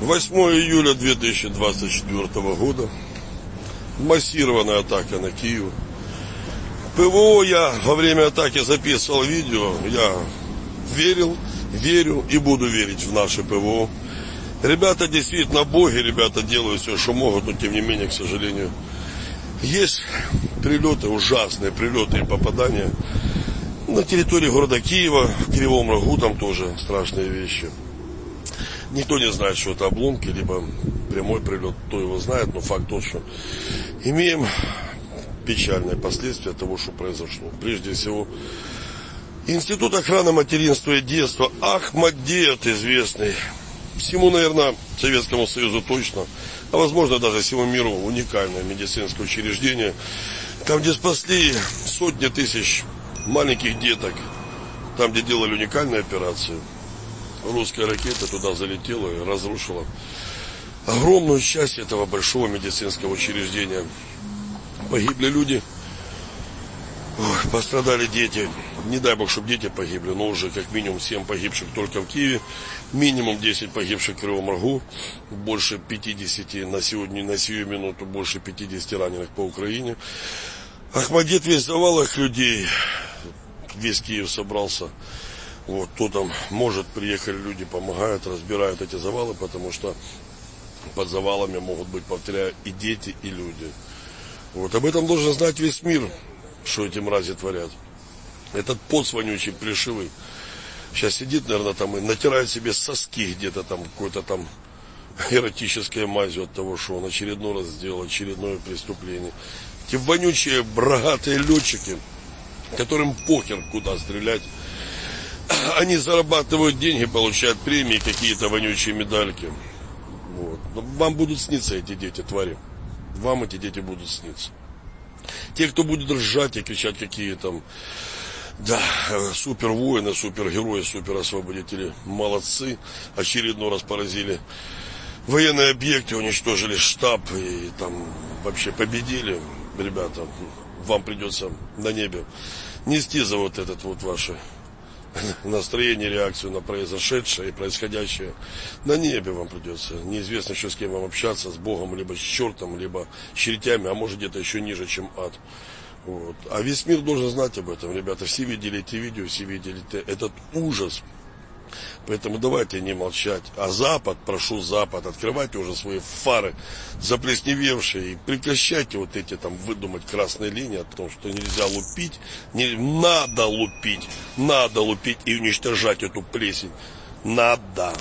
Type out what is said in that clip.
8 июля 2024 года. Массированная атака на Киев. ПВО я во время атаки записывал видео. Я верил, верю и буду верить в наше ПВО. Ребята действительно боги, ребята делают все, что могут, но тем не менее, к сожалению, есть прилеты, ужасные прилеты и попадания. На территории города Киева, в Кривом Рогу там тоже страшные вещи. Никто не знает, что это обломки, либо прямой прилет, кто его знает, но факт тот, что имеем печальные последствия того, что произошло. Прежде всего, Институт охраны материнства и детства Ахмаддеев известный. Всему, наверное, Советскому Союзу точно, а возможно даже всему миру уникальное медицинское учреждение, там где спасли сотни тысяч маленьких деток, там где делали уникальные операции. Русская ракета туда залетела и разрушила огромную часть этого большого медицинского учреждения. Погибли люди, Ой, пострадали дети. Не дай бог, чтобы дети погибли, но уже как минимум 7 погибших только в Киеве, минимум 10 погибших в Кривом Рогу, больше 50 на сегодня, на сию минуту, больше 50 раненых по Украине. Ахмадет весь завал их людей, весь Киев собрался. Вот, кто там может, приехали люди, помогают, разбирают эти завалы, потому что под завалами могут быть, повторяю, и дети, и люди. Вот об этом должен знать весь мир, что эти мрази творят. Этот пот вонючий, плешивый, сейчас сидит, наверное, там и натирает себе соски где-то там, какой-то там эротической мазью от того, что он очередной раз сделал очередное преступление. Эти вонючие, брагатые летчики, которым похер, куда стрелять, они зарабатывают деньги, получают премии, какие-то вонючие медальки. Вот. Но вам будут сниться эти дети, твари. Вам эти дети будут сниться. Те, кто будет ржать и кричать, какие там, да, супер воины, супергерои, супер освободители, молодцы, очередной раз поразили военные объекты, уничтожили штаб и там вообще победили, ребята, вам придется на небе нести за вот этот вот ваше настроение, реакцию на произошедшее и происходящее на небе вам придется. Неизвестно еще с кем вам общаться, с Богом, либо с чертом, либо с чертями, а может где-то еще ниже, чем ад. Вот. А весь мир должен знать об этом, ребята. Все видели эти видео, все видели этот ужас. Поэтому давайте не молчать. А Запад, прошу Запад, открывайте уже свои фары заплесневевшие и прекращайте вот эти там выдумать красные линии о том, что нельзя лупить, не, надо лупить, надо лупить и уничтожать эту плесень. Надо.